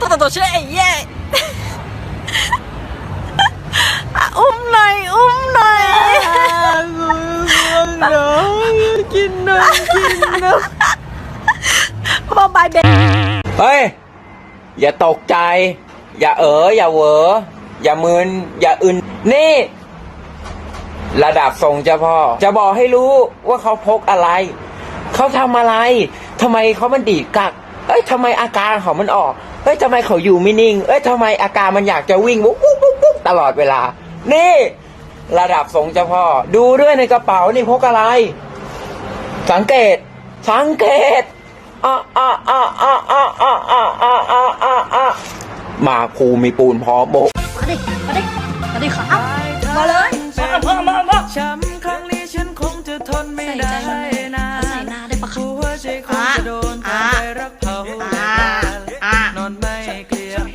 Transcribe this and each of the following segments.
ตัวตัวตัวชื่อไอ้เย่อะอุ้มหน่อย อุ้มหน่อยน้องกินนมกินนมบอบายเบเฮ้ย อย่าตกใจ อย่าเอ๋ออย่าเหวออย่ามึน อย่าอึน นี่ ระดับทรงเจ้าพ่อ จะบอกให้รู้ว่าเขาพกอะไร เขาทำอะไรทำไมเขามันดีดกักเอ้ยทำไมอาการเขามันออก เอ้ยทำไมเขาอยู่ไม่นิ่ง เอ้ยทำไมอาการมันอยากจะวิ่งวุ๊บวุ๊บวุ๊บวุ๊บตลอดเวลา นี่ ระดับทรงเจ้าพ่อ ดูด้วยในกระเป๋านี่พกอะไร สังเกต สังเกตอะอะอะอะอะอะอะอะอะอะอะมาภูมีปูนพร้อมโบกมาดิมาดิมาดิครับมาเลยมามามามาช้ำครั้งนี้ฉันคงจะทนไม่ได้ใส่ใจมันนะใส่หน้าได้ปะคะหั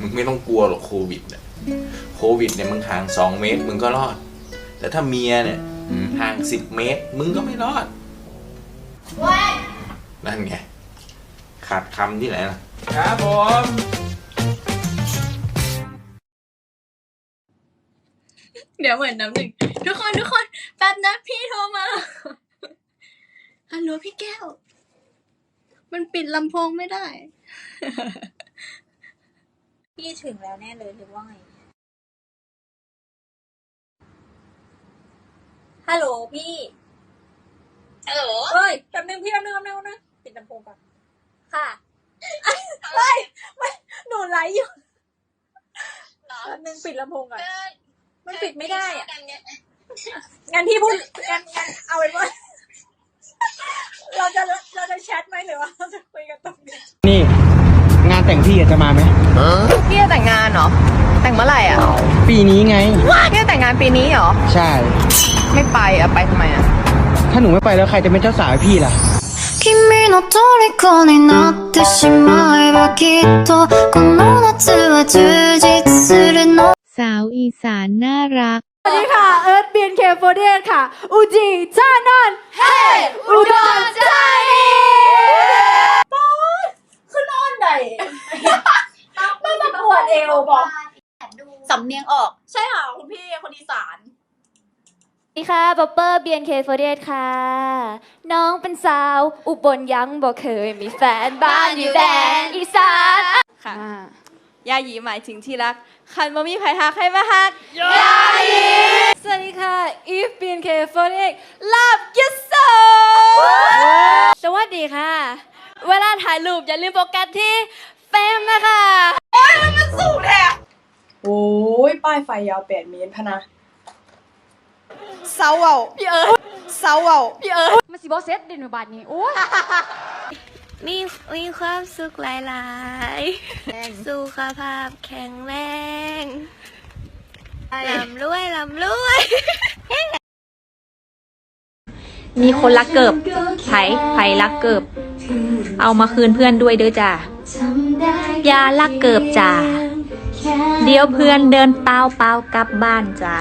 มึงไม่ต้องกลัวหรอกโควิดเนี่ยโควิดเนี่ยมึงห่างสองเมตร มึงก็รอด แต่ถ้าเมียเนี่ยห่างสิบเมตร มึงก็ไม่รอด นั่นไง ขาดคำที่ไหนล่ะ ครับผม เดี๋ยวเหมือนน้ำหนึ่งทุกคนทุกคนแป๊บนะพี่โทรมาฮัลโหลพี่แก้ว มันปิดลำโพงไม่ได้ พี่ถึงแล้วแน่เลยหรือว่าไง ฮัลโหลพี่ ฮัลโหลเฮ้ยแป๊บนึงพี่แป๊บนึงแป๊บนึงแป๊บนึงปิดลำโพงก่อน ค่ะเฮ้ยไม่หนูไลฟ์อยู่แป๊บนึงปิดลำโพงก่อน มันปิดไม่ได้อะงั้นพี่พูดงั้นงั้นเอาเป็นว่าเราจะเราจะแชทไหมหรือว่าเราจะคุยกันตรงนี้นี่ งานแต่งพี่อะจะมาไหม เหรอ แต่งเมื่อไหร่อ่ะ ปีนี้ไง พี่จะแต่งงานปีนี้เหรอ ใช่ ไม่ไปอ่ะ ไปทำไมอ่ะ ถ้าหนูไม่ไปแล้วใครจะเป็นเจ้าสาวให้พี่ล่ะ 君の虜になってしまえばきっとこの夏は充実するの สาวอีสานน่ารัก สวัสดีค่ะ เอิร์ธเบียนเคโฟเดนค่ะ อูจิจานอนเฮ้อุดรใจป๊อดขึ้นอ้อนใด ไม่มาปวดเอวบอกสำเนียงออก ใช่ค่ะคุณพี่คนอีสาน สวัสดีค่ะป๊อปเปอร์เบียนเคโฟเดนค่ะ น้องเป็นสาว อุบลยังบอกเคยมีแฟนบ้านอยู่แดนอีสานค่ะยาหยีหมายถึงที่รัก คันบ่มีไผหักให้มาหักยายีสวัสดีค่ะอีฟเบียนเคโฟเดนลาบยิสโซสวัสดีค่ะ เวลาถ่ายรูปอย่าลืมโฟกัสที่ เฟรมนะคะโอ้ยป้ายไฟยาวแปดเมตรพะนะเศร้าเอาพี่เอิร์ธเศร้าเอาพี่เอิร์ธมาสิบอเซตเดนบาทนี้โอ้ยมีมีความสุขหลายๆ สุขภาพแข็งแรงลำรวยลำรวย มีคนรักเกิบไผไผรักเกิบ เอามาคืนเพื่อนด้วยเด้อจ้าอ ย่ารักเกิบจ้าเดี๋ยวเพื่อนเดินเปล่าเปล่ากลับบ้านจ้า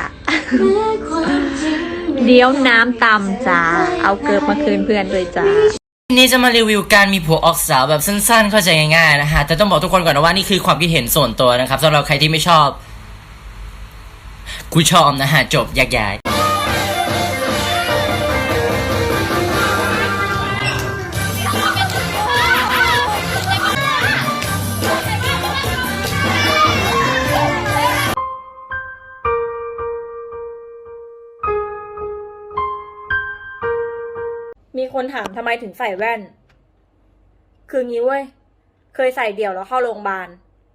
เดี๋ยวน้ำต่ำจ้าเอาเกิบมาคืนเพื่อนด้วยจ้าวันนี้จะมารีวิวการมีผัวออกสาวแบบสั้นๆ เข้าใจง่ายๆนะฮะ แต่ต้องบอกทุกคนก่อนนะว่านี่คือความคิดเห็นส่วนตัวนะครับสำหรับใครที่ไม่ชอบ กูชอบนะฮะ จบแยกย้าย คนถามทำไมถึงใส่แว่น คืองี้เว้ย เคยใส่เดี่ยวแล้วเข้าโรงพยาบาล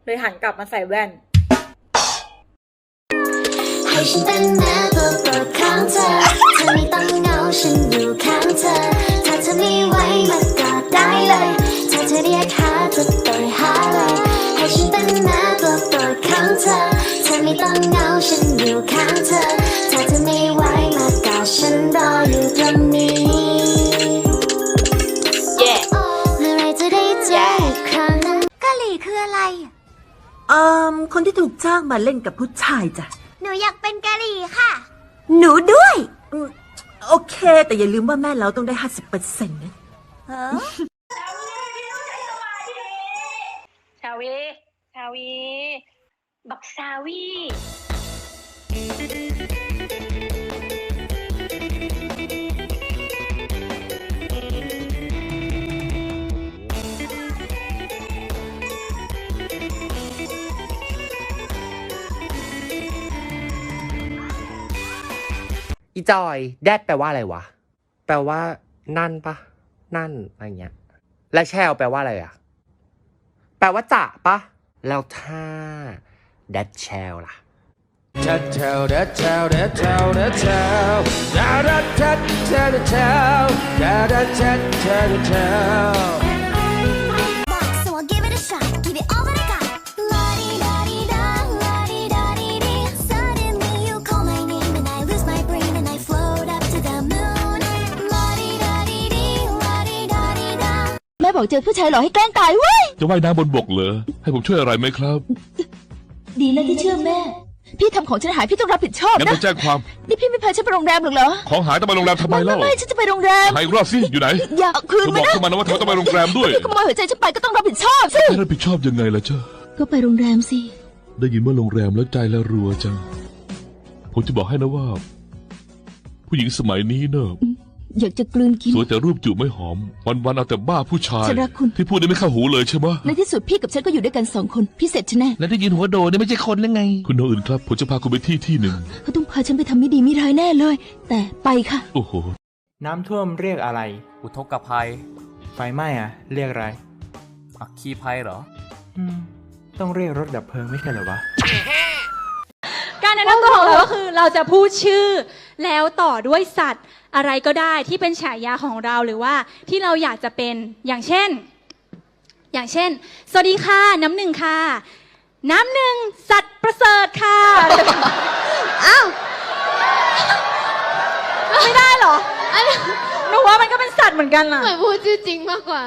เลยหันกลับมาใส่แว่น ให้ฉันเป็นแม่ตัวโปรดของเธอ เธอไม่ต้องเหงาฉัน คืออะไรเอ่อคนที่ถูกจ้างมาเล่นกับผู้ชายจ้ะ หนูอยากเป็นกะหรี่ค่ะ หนูด้วยอืมโอเค แต่อย่าลืมว่าแม่เราต้องได้ห้าสิบเปอร์เซ็นต์นะชาวี ชาวี บักชาวี อีจอยแดดแปลว่าอะไรวะ แปลว่า นั่นปะนั่นอะไรเงี้ย และแชลแปลว่าอะไรอะแปลว่าจะปะแล้วถ้าแดดแชลล่ะ That tell, that tell, that tell, that tell, that that that that tell, that that that that tell. So บอกเจอผู้ชายหล่อให้แกล้งตายเว้ย จะว่ายน้ำบนบกเหรอ ให้ผมช่วยอะไรไหมครับ ดีแล้วที่เชื่อแม่ พี่ทำของฉันหายพี่ต้องรับผิดชอบงั้นนะไปแจ้งความ นี่พี่ไม่พาฉันไปโรงแรมหรอกเหรอ ของหายต้องไปโรงแรมทำไมไม่ไม่เล่าไม่ฉันจะไปโรงแรม หายอีกรอบสิ อยู่ไหนอยากคืนเธอไหมบอกนะเข้ามานะว่าเธอต้องไปโรงแรมด้วยพี่ขโมยหัวใจฉันไปก็ต้องรับผิดชอบสิให้รับผิดชอบยังไงล่ะเจ้า ก็ไปโรงแรมสิ ได้ยินว่าโรงแรมแล้วใจละรัวจัง ผมจะบอกให้นะว่า ผู้หญิงสมัยนี้เนอะอ ยากจะกลืนกิน สวยแต่รูปจูบไม่หอม วันๆเอาแต่บ้าผู้ชายฉันรักคุณ ที่พูดได้ไม่เข้าหูเลยใช่ไหมในที่สุดพี่กับฉันก็อยู่ด้วยกันสองคนพี่เสร็จฉันแน่แล้วได้ยินหัวโดนี่ไม่ใช่คนหรือไง คุณโนอื่นครับผมจะพาคุณไปที่ที่หนึ่ง เขาต้องพาฉันไปทำไม่ดีไม่ร้ายแน่เลย แต่ไปค่ะ โอ้โห น้ำท่วมเรียกอะไร อุทกภัย ไฟไหม้อะเรียกอะไรอัคคีภัยเหรอ อืม ต้องเรียกรถดับเพลิงไม่ใช่เหรอวะการ แนะนำตัวของเราก็คือเราจะพูดชื่อแล้วต่อด้วยสัตว์อะไรก็ได้ที่เป็นฉายาของเราหรือว่าที่เราอยากจะเป็นอย่างเช่น อย่างเช่น สวัสดีค่ะน้ำหนึ่งค่ะ น้ำหนึ่งสัตว์ประเสริฐค่ะ อ้าวไม่ได้เหรอหนูว่ามันก็เป็นสัตว์เหมือนกันล่ะ เหมือนพูดชื่อจริงมากกว่า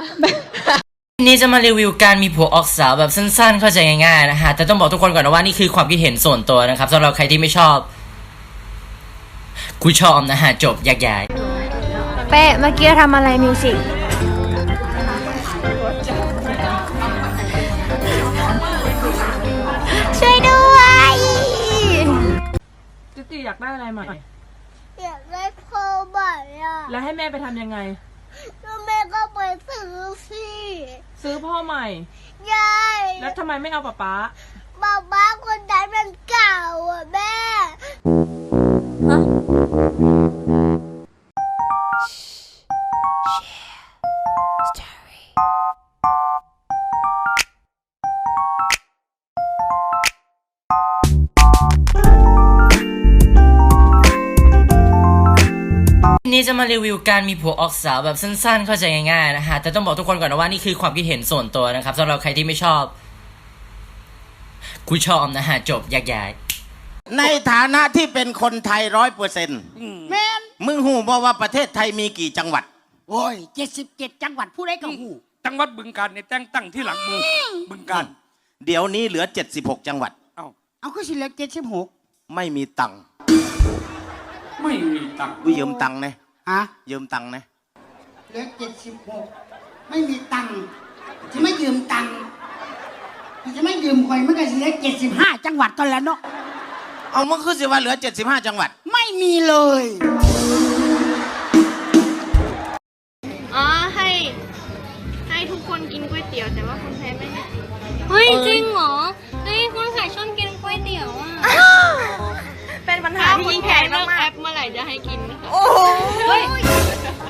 วันนี้จะมารีวิวการมีผัวออกสาวแบบสั้นๆ เข้าใจง่ายๆนะฮะ แต่ต้องบอกทุกคนก่อนนะว่านี่คือความคิดเห็นส่วนตัวนะครับสำหรับใครที่ไม่ชอบ กูชอบนะฮะ จบแยกย้ายเป้เมื่อกี้ทำอะไรมิวสิกช่วยด้วยจิจิอยากได้อะไรใหม่ อยากได้พ่อใหม่อะแล้วให้แม่ไปทำยังไงแล้วแม่ก็ไป ซื้อสิซื้อพ่อใหม่ ยายแล้วทำไมไม่เอาป๊าป๊าบ้าบ้าคนนั้นมันเก่าอะแม่ รีวิวการมีผัวออกสาวแบบสั้นๆ เข้าใจง่ายๆนะฮะ แต่ต้องบอกทุกคนก่อนนะว่านี่คือความคิดเห็นส่วนตัวนะครับสำหรับใครที่ไม่ชอบ กูชอบนะฮะ จบแยกย้าย ในฐานะที่เป็นคนไทยร้อยเปอร์เซ็นต์แม่นมึงหูบอกว่าประเทศไทยมีกี่จังหวัด โอ้ยเจ็ดสิบเจ็ดจังหวัดผู้ใดก็หูจังหวัดบึงการในแต่งตั้งที่หลังมือบึงการ เดี๋ยวนี้เหลือ 76 จังหวัด เอาเอาก็สิเหลือเจ็ดสิบหกไม่มีตังค์ไม่มีตังค์กูยืมตังค์นะ ฮะยืมตังค์นะเหลือเจ็ดสิบหกไม่มีตังค์จะไม่ยืมตังค์จะไม่ยืมคอยมันก็สิเหลือเจ็ดสิบห้าจังหวัดก็แล้วเนาะเอามึงคือสิว่าเหลือ 75 จังหวัด ไม่มีเลย อ๋อ ให้ ให้ทุกคนกินก๋วยเตี๋ยวแต่ว่าคนไทยไม่ให้กินเฮ้ย จริงเหรอ เฮ้ย คนไทยชอบ ป็นปัญหาถ้าที่คนยิ่งไทใหญ่ยเลิกมาแอกปเมื่อไหร่จะให้กินนะคะๆโอ้โหเฮ้ย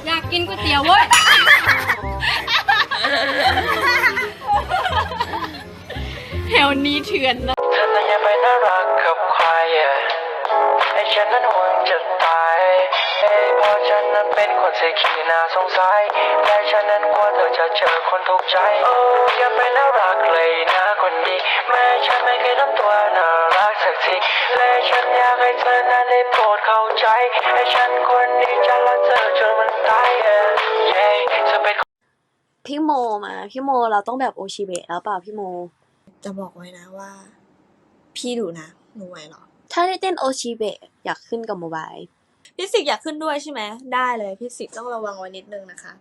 อยากกินก๋วยเตี๋ยวเว้ยแถวนี้เถื่อนนะเธอนั้นยังไปน่ารักกับใครอะไอ้ฉันนั้นห่วงจะตายเอ้ยเพราะฉันนั้นเป็นคนเสียขี้น่าสงสัยและฉันนั้นกลัวเธอจะเจอคนถูกใจโอ้อย่าไปน่ารักเลยนะคนดีแม้ฉันไม่เคยทำตัวน่าากให้เธอนั้นได้โปรดเข้าใจไอ้ฉันคนนี้จะรักเธอจนมันตายเย้เธอเป็นพี่โมมา พี่โมเราต้องแบบโอชิเบะแล้วเปล่าพี่โม จะบอกไว้นะว่า พี่ดูนะหนูไหวเหรอ ถ้าได้เต้นโอชิเบะอยากขึ้นกับโมบายพี่สิกอยากขึ้นด้วยใช่ไหมได้เลยพี่สิกต้องระวังไว้นิดนึงนะคะ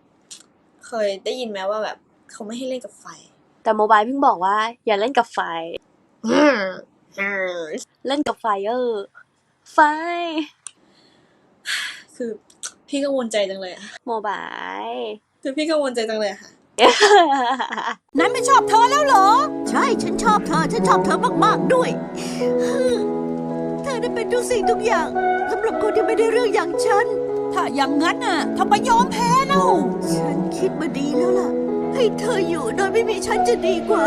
เคยได้ยินไหมว่าแบบเขาไม่ให้เล่นกับไฟ แต่โมบายเพิ่งบอกว่า อย่าเล่นกับไฟ เล่นกับไฟเออร์ไฟ คือพี่กังวลใจจังเลยอะโมบาย คือพี่กังวลใจจังเลยอะค่ะ นั้นไม่ชอบเธอแล้วเหรอ ใช่ฉันชอบเธอ ฉันชอบเธอมากๆด้วย เธอได้เป็นทุกสิ่งทุกอย่างสำหรับคนที่ไม่ได้เรื่องอย่างฉัน ถ้าอย่างนั้นน่ะทำไมยอมแพ้เล่า ฉันคิดมาดีแล้วล่ะ ให้เธออยู่โดยไม่มีฉันจะดีกว่า